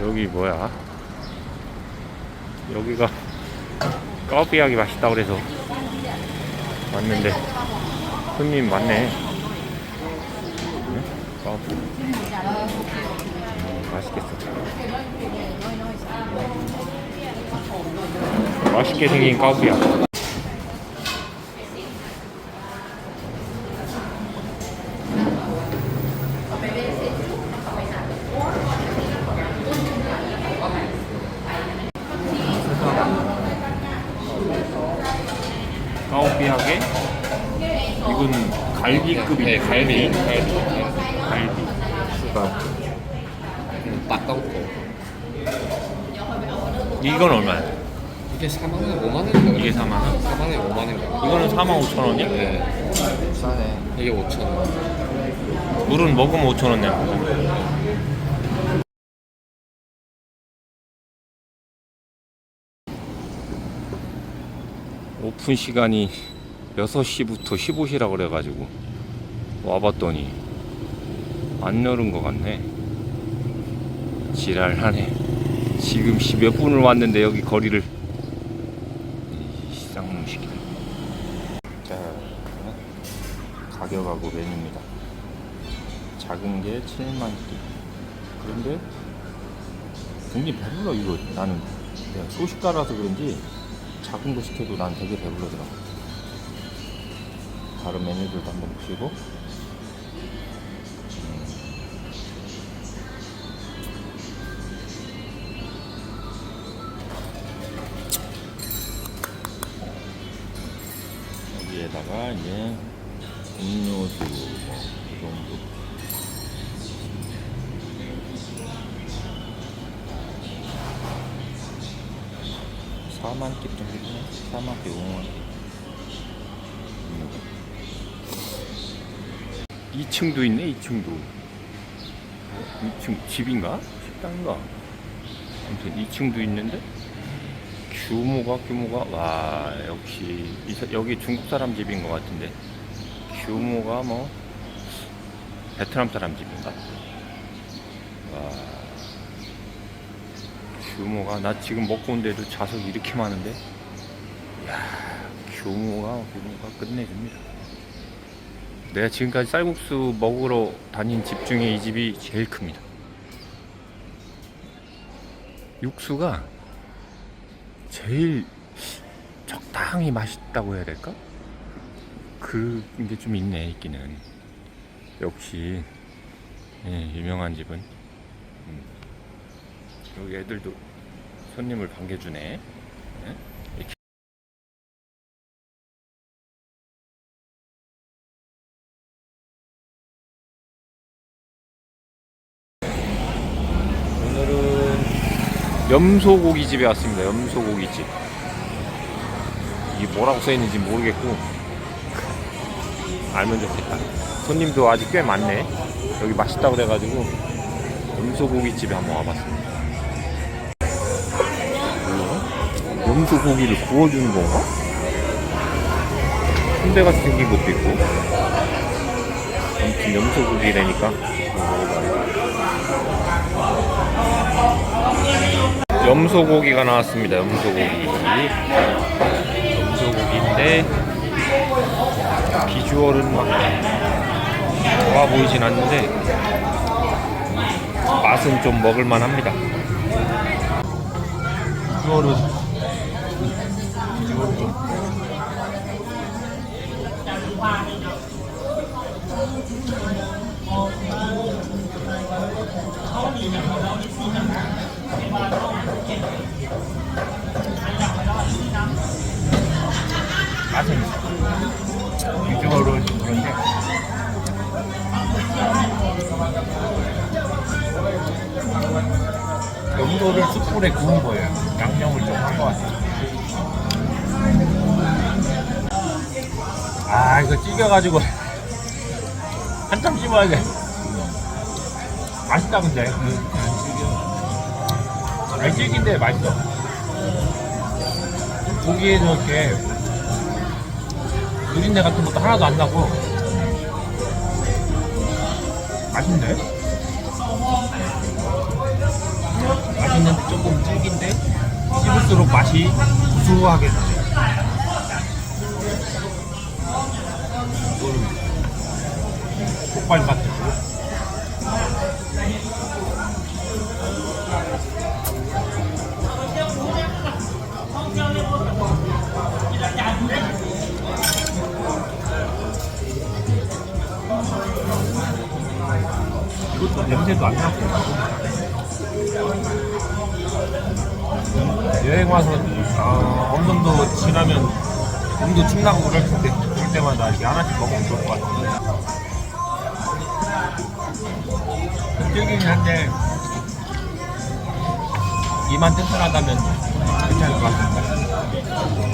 여기 뭐야? 여기가 까비하기 맛있다 그래서 왔는데 손님 많네. 응? 까비. 음, 맛있겠어. 맛있게 생긴 까비야. 까오비하게 이건 갈비급인데 갈비 갈비 갈비 수가 딱감고 이건 얼마야? 이게 4만 원, 5만 원인가? 이게 4만 원? 4만 원에 5만 원인가? 이거는 4만 5천 원이야? 네. 싸네. 이게 5천 원. 물은 먹으면 5천 원 내고 오픈 시간이 6시부터 15시라고 그래가지고 와봤더니 안 열은 것 같네. 지랄하네. 지금 시몇 분을 왔는데 여기 거리를. 이 쌍놈시키 자 가격하고 메뉴입니다. 작은 게 7만 원 그런데 굉장히 배불러 이거 나는. 내가 소식가라서 그런지 작은 거 시켜도 난 되게 배불러더라 다른 메뉴들도 한번 보시고 4만 개 정도 되네 4만 개 5만 개 2층도 있네 2층도 2층 집인가? 식당인가? 아무튼 2층도 있는데 규모가 규모가 와 역시 여기 중국 사람 집인 것 같은데 규모가 뭐 베트남 사람 집인가? 와 규모가 나 지금 먹고 온데도 좌석이 이렇게 많은데? 야 규모가 규모가 끝내줍니다. 내가 지금까지 쌀국수 먹으러 다닌 집 중에 이 집이 제일 큽니다. 육수가 제일 적당히 맛있다고 해야 될까? 그게 좀 있네 있기는. 역시 예, 유명한 집은. 음. 여기 애들도 손님을 반겨주네 예? 이렇게. 오늘은 염소고기집에 왔습니다. 염소고기집. 이게 뭐라고 써있는지 모르겠고 알면 좋겠다. 손님도 아직 꽤 많네. 여기 맛있다고 그래가지고 염소고기집에 한번 와봤습니다. 뭐야? 염소고기를 구워주는 건가? 순대같이 생긴 것도 있고 아무튼 염소고기라니까 염소고기가 나왔습니다. 염소고기. 염소고기인데 비주얼은 막 좋아 보이진 않는데 맛은 좀 먹을만 합니다. 좀 맛은 좀 그런데 염도를 숯불에 구운 거예요. 아 이거 찌겨가지고 한참 씹어야 돼. 맛있다 근데. 응, 안 찌긴데 맛있어. 고기에도 이렇게 누린내 같은 것도 하나도 안 나고 맛있네. 있는데 조금 질긴데 씹을수록 맛이 구수하게 나 족발 같은 이것도 냄새도 안 나고. 여행 와서 아, 어느 정도 지나면 몸도 축나고 그럴 텐데 그럴 때마다 이렇게 하나씩 먹으면 좋을 것 같아요 힘들긴 한데 이만 튼튼하다면 괜찮을 것 같습니다.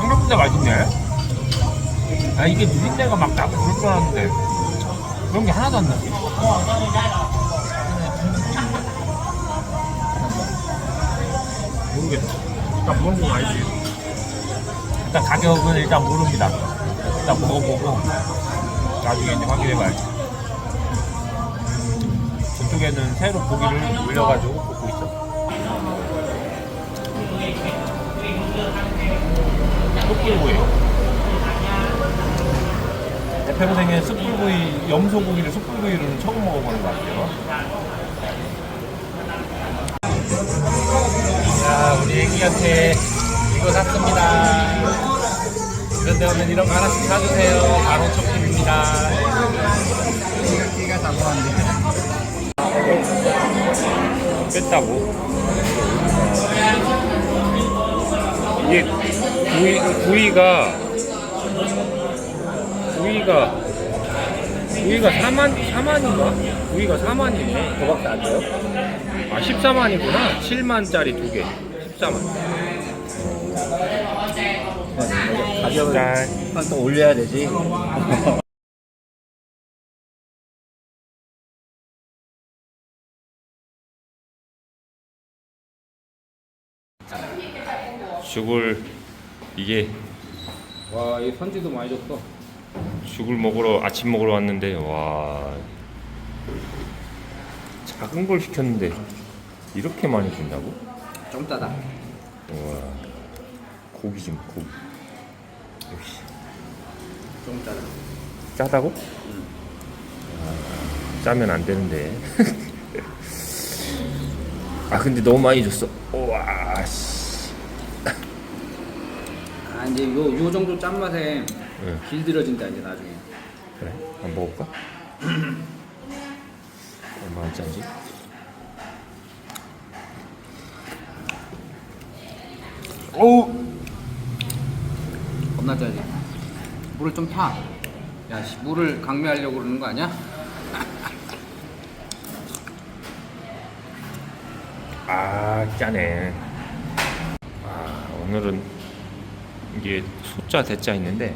생각보다 맛있네. 아 이게 누린내가 막 나고 그럴 줄 알았는데 그런 게 하나도 안 나지 모르겠어 일단 모르는 건 알지 일단 가격은 일단 모릅니다. 일단 먹어보고 나중에 이제 확인해봐야지 저쪽에는 새로 고기를 올려가지고 볶고 있어 숯불구이요 내 평생에 숯불구이, 염소고기를 숯불구이로는 처음 먹어보는 것 같아요. 자, 우리 애기한테 이거 샀습니다. 이런 데 오면 이런 거 하나씩 사주세요. 바로 초킵입니다. 애기가 사고 왔는데. 뺐다고? 이게 구이, 구이가 구이가 구이가 4만 4만인가? 구이가 4만이네. 그거밖에 안 돼요? 아 14만이구나. 7만짜리 두 개. 14만. 가격을 짠. 한또 올려야 되지. 죽을 이게 와, 이 선지도 많이 줬어. 죽을 먹으러 아침 먹으러 왔는데 와 작은 걸 시켰는데 이렇게 많이 준다고? 좀 따다. 와 고기 좀 고기 역시 좀 따다. 짜다고? 아, 짜면 안 되는데 아 근데 너무 많이 줬어 와 씨. 아 이제 요, 요 정도 짠맛에 응. 길들여진다 이제 나중에 그래 한번 먹어볼까? 얼마나 짠지? 어우 짜지 물을 좀 타야 물을 강매하려고 그러는 거 아니야? 아 짜네 아 오늘은 이게 소자 대자 있는데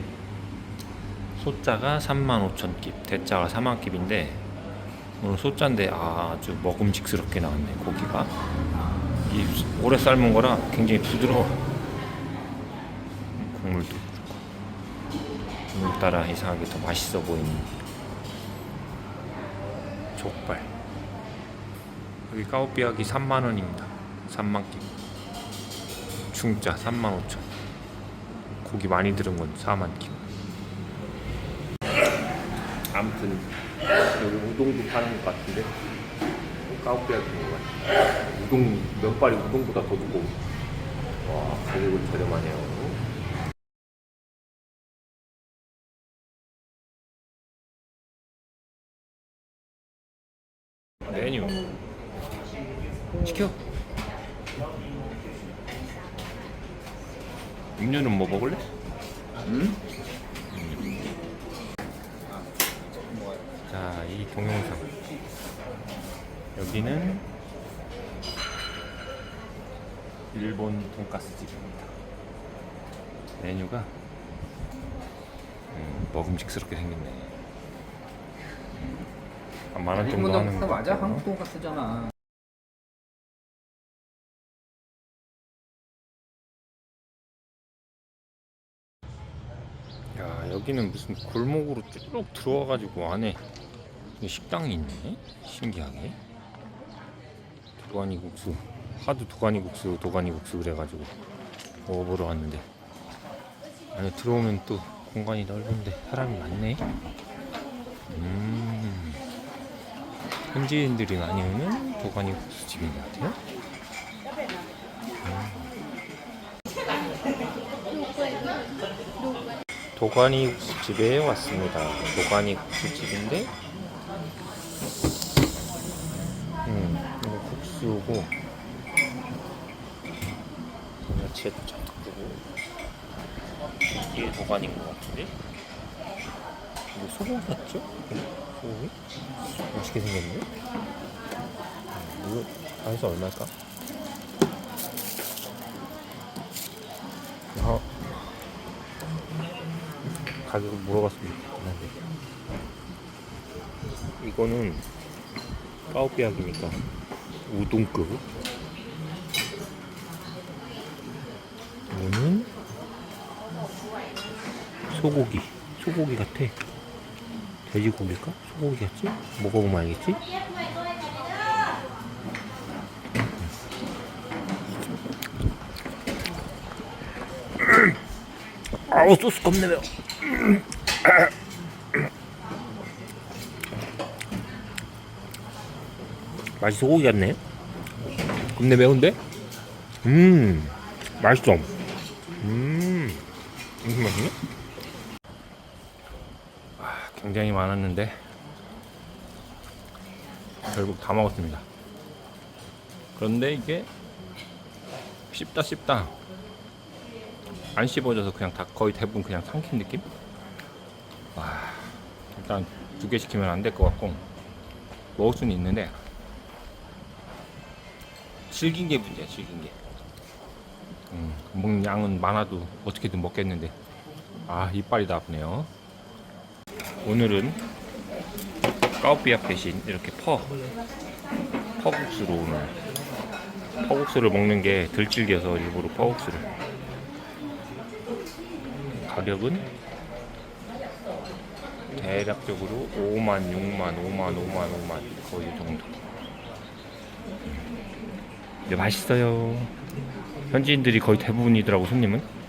소자가 35,000깁 대자가 4만 깁인데 오늘 소자인데 아, 아주 먹음직스럽게 나왔네 고기가. 이 오래 삶은 거라 굉장히 부드러워. 국물도 오늘따라 이상하게 더 맛있어 보이는 족발 여기 까오비약이 3만 원입니다. 3만 끼. 중짜 3만 5천. 고기 많이 들은 건 4만 끼. 아무튼 여기 우동도 파는 것 같은데 까오비약인 것 같아. 우동 면발이 우동보다 더 두고. 와 가격은 저렴하네요. 메뉴 시켜. 음료는 뭐 먹을래? 응? 자, 이 동영상. 여기는 일본 돈가스 집입니다. 메뉴가 음, 먹음직스럽게 생겼네. 한만원 정도 일본 하는 돈가스 거 맞아? 한국 돈가스잖아 야, 여기는 무슨 골목으로 쭉 들어와가지고 안에 식당이 있네. 신기하게. 도가니 국수. 하도 도가니 국수, 도가니 국수 그래가지고 먹어보러 왔는데 안에 들어오면 또 공간이 넓은데 사람이 많네. 음. 현지인들이 많이 오는 도가니 국수 집인 것 같아요. 도가니 국수집에 왔습니다. 도가니 국수집인데, 음, 이거 국수고, 야채도 잔뜩 두고, 이게 도가니인 것 같은데? 이거 소고기 같죠? 소고기? 맛있게 생겼네? 음, 이거 다 해서 얼마일까? 아, 가격을 물어봤으면 좋겠긴 한데 이거는 까오비약이니까 우동급 이거는 소고기 소고기 같아 돼지고기일까? 소고기 같지? 먹어보면 알겠지? 아우 소스 겁내 매워 맛이 소고기 같네 겁내 매운데? 음 맛있어 음 무슨 맛이네? 아, 굉장히 많았는데 결국 다 먹었습니다. 그런데 이게 씹다 씹다 안 씹어져서 그냥 다 거의 대부분 그냥 삼킨 느낌? 와 일단 두 개 시키면 안 될 것 같고 먹을 수는 있는데 질긴 게 문제야 질긴 게. 음, 먹는 양은 많아도 어떻게든 먹겠는데. 아 이빨이 다 아프네요 오늘은 까오비약 대신 이렇게 퍼 퍼국수로 오늘 퍼국수를 먹는 게덜 질겨서 일부러 퍼국수를 가격은 대략적으로 5만, 6만, 5만, 5만, 5만 거의 이 정도. 근데 맛있어요. 현지인들이 거의 대부분이더라고 손님은.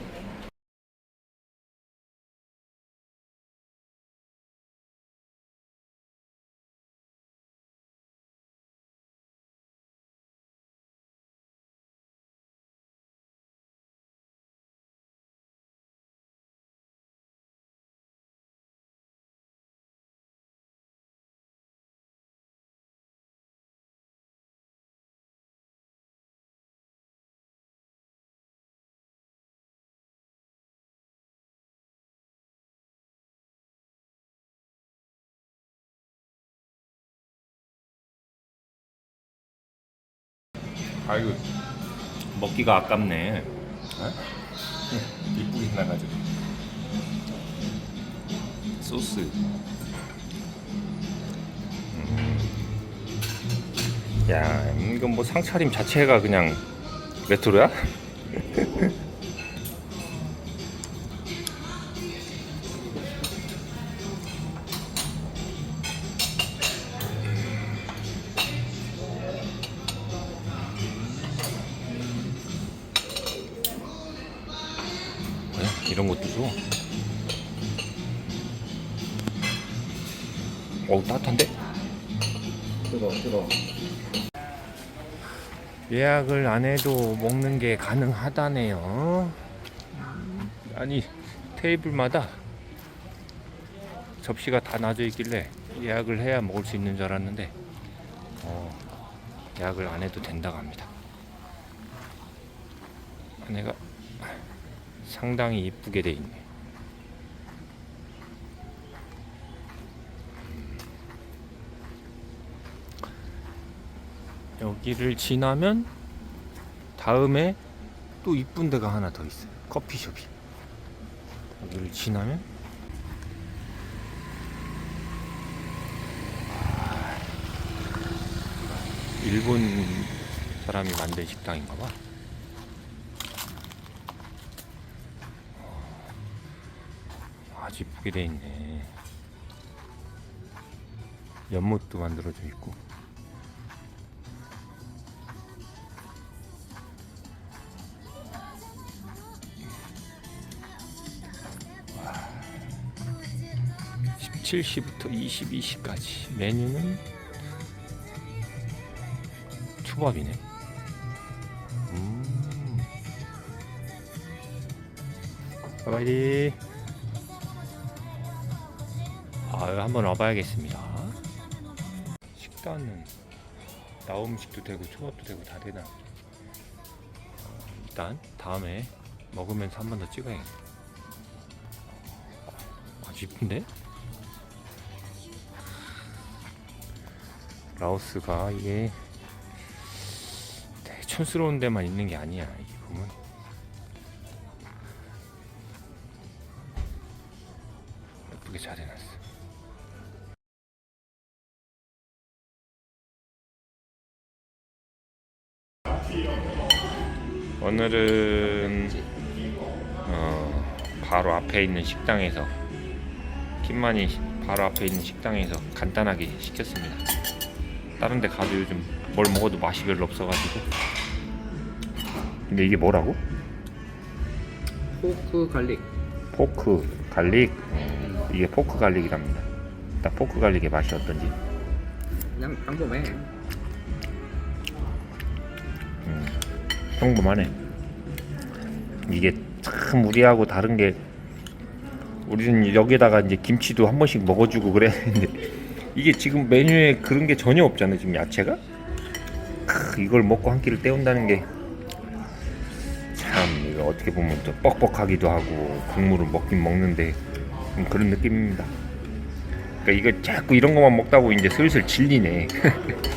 아이고 먹기가 아깝네. 어? 이쁘게 나가지고. 소스. 음. 야, 이건 뭐 상차림 자체가 그냥 레트로야? 이런 것도 줘. 어우 따뜻한데? 뜨거 뜨거. 예약을 안 해도 먹는 게 가능하다네요. 음, 아니 테이블마다 접시가 다 놔져 있길래 예약을 해야 먹을 수 있는 줄 알았는데 어, 예약을 안 해도 된다고 합니다. 안에가 상당히 이쁘게 돼 있네. 여기를 지나면 다음에 또 이쁜 데가 하나 더 있어요. 커피숍이. 여기를 지나면 아, 일본 사람이 만든 식당인가 봐. 아주 이쁘게 돼 있네. 연못도 만들어져 있고. 와. 17시부터 22시까지 메뉴는 초밥이네. 음. 바바이 디. 아, 한번 와봐야겠습니다. 식단은 나온 음식도 되고 초밥도 되고 다 되나? 어, 일단 다음에 먹으면서 한 번 더 찍어야겠네. 아주 이쁜데? 라오스가 이게 되게 촌스러운 데만 있는 게 아니야. 이게 보 오늘은 어, 바로 앞에 있는 식당에서 김만이 바로 앞에 있는 식당에서 간단하게 시켰습니다. 다른 데 가도 요즘 뭘 먹어도 맛이 별로 없어가지고 근데 이게 뭐라고? 포크 갈릭. 포크 갈릭 어, 이게 포크 갈릭이랍니다 일단 포크 갈릭의 맛이 어떤지 그냥 평범해. 음, 평범하네. 이게 참 우리하고 다른 게 우리는 여기다가 이제 김치도 한 번씩 먹어주고 그랬는데 이게 지금 메뉴에 그런 게 전혀 없잖아요 지금 야채가? 크, 이걸 먹고 한 끼를 때운다는 게 참 이거 어떻게 보면 또 뻑뻑하기도 하고 국물을 먹긴 먹는데 좀 그런 느낌입니다. 그러니까 이거 자꾸 이런 것만 먹다 보면 이제 슬슬 질리네